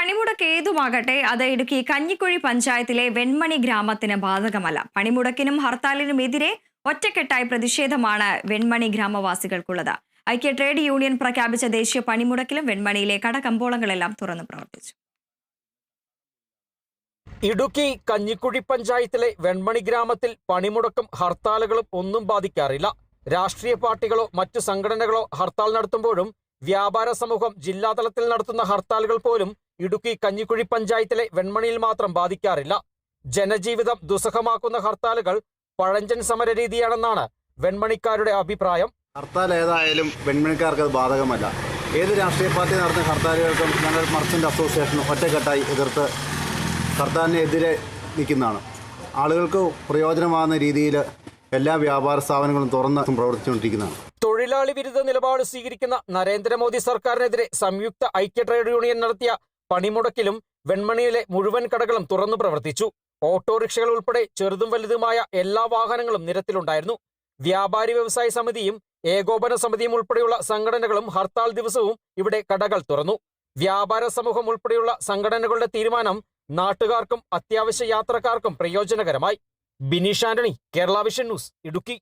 പണിമുടക്ക് ഏതുമാകട്ടെ അത് ഇടുക്കി കഞ്ഞിക്കുഴി പഞ്ചായത്തിലെ വെൺമണി ഗ്രാമത്തിന് ബാധകമല്ല. പണിമുടക്കിനും ഹർത്താലിനും എതിരെ ഒറ്റക്കെട്ടായ പ്രതിഷേധമാണ് വെൺമണി ഗ്രാമവാസികൾക്കുള്ളത്. ഐക്യ ട്രേഡ് യൂണിയൻ പ്രഖ്യാപിച്ച ദേശീയ പണിമുടക്കിലും വെൺമണിയിലെ കടകമ്പോളങ്ങളെല്ലാം തുറന്നു പ്രവർത്തിച്ചു. ഇടുക്കി കഞ്ഞിക്കുഴി പഞ്ചായത്തിലെ വെൺമണി ഗ്രാമത്തിൽ പണിമുടക്കും ഹർത്താലുകളും ഒന്നും ബാധിക്കാറില്ല. രാഷ്ട്രീയ പാർട്ടികളോ മറ്റു സംഘടനകളോ ഹർത്താൽ നടത്തുമ്പോഴും വ്യാപാര സമൂഹം ജില്ലാതലത്തിൽ നടത്തുന്ന ഹർത്താലുകൾ പോലും ഇടുക്കി കഞ്ഞിക്കുഴി പഞ്ചായത്തിലെ വെൺമണിയിൽ മാത്രം ബാധിക്കാറില്ല. ജനജീവിതം ദുസ്സഹമാക്കുന്ന ഹർത്താലുകൾ പഴഞ്ചൻ സമര രീതിയാണെന്നാണ് വെൺമണിക്കാരുടെ അഭിപ്രായം. ഹർത്താൽ ഏതായാലും വെൺമണിക്കാർക്ക് അത് ബാധകമല്ല. ഏത് രാഷ്ട്രീയ പാർട്ടി നടത്തുന്ന ഹർത്താലുകൾക്കും ഞങ്ങൾ മർച്ചന്റ് അസോസിയേഷൻ ഒറ്റക്കെട്ടായി എതിർത്ത് ഹർത്താലിനെതിരെ നിൽക്കുന്നതാണ്. ആളുകൾക്ക് പ്രയോജനമാകുന്ന രീതിയിൽ എല്ലാ വ്യാപാര സ്ഥാപനങ്ങളും തുറന്ന് പ്രവർത്തിച്ചുകൊണ്ടിരിക്കുന്നതാണ്. തൊഴിലാളി വിരുദ്ധ നിലപാട് സ്വീകരിക്കുന്ന നരേന്ദ്രമോദി സർക്കാരിനെതിരെ സംയുക്ത ഐക്യ ട്രേഡ് യൂണിയൻ നടത്തിയ പണിമുടക്കിലും വെൺമണിയിലെ മുഴുവൻ കടകളും തുറന്നു പ്രവർത്തിച്ചു. ഓട്ടോറിക്ഷകൾ ഉൾപ്പെടെ ചെറുതും വലുതുമായ എല്ലാ വാഹനങ്ങളും നിരത്തിലുണ്ടായിരുന്നു. വ്യാപാരി വ്യവസായ സമിതിയും ഏകോപന സമിതിയും ഉൾപ്പെടെയുള്ള സംഘടനകളും ഹർത്താൽ ദിവസവും ഇവിടെ കടകൾ തുറന്നു. വ്യാപാര സമൂഹം ഉൾപ്പെടെയുള്ള സംഘടനകളുടെ തീരുമാനം നാട്ടുകാർക്കും അത്യാവശ്യ യാത്രക്കാർക്കും പ്രയോജനകരമായി. Bineesh Antony Kerala vision news Idukki.